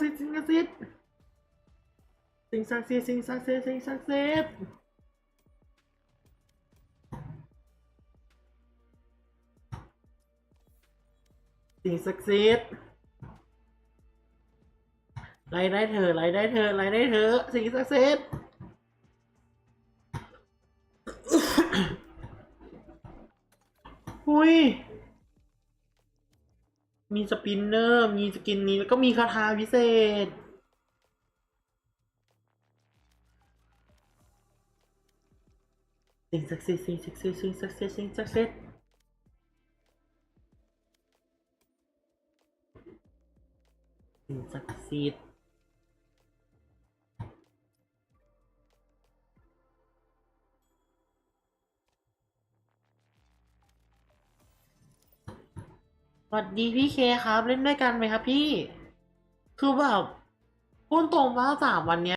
สิทธิ์สิ่งศักดิ์สิทธิ์สิ่งศักดิ์สิทธิ์สิ่งศักดิ์สิทธิ์สิ่งศักดิ์สิทธิ์สิ่งศักดิ์สิทธิ์ไล่ได้เธอไล่ได้เธอไล่ได้เธอสิ่งศักดิ์สิทธิ์หุย มีสปินเนอร์ มีสกินนี้แล้วก็มีคาถาพิเศษ สิ่งศักดิ์สิทธิ์สิ่งศักดิ์สิทธิ์สิ่งศักดิ์สิทธิ์สิ่งศักดิ์สิทธิ์สิ่งศักดิ์สิทธิ์ สวัสดีพี่เคครับ เล่นด้วยกันไหมครับพี่ คือแบบพูดตรงว่าสามวันเนี้ย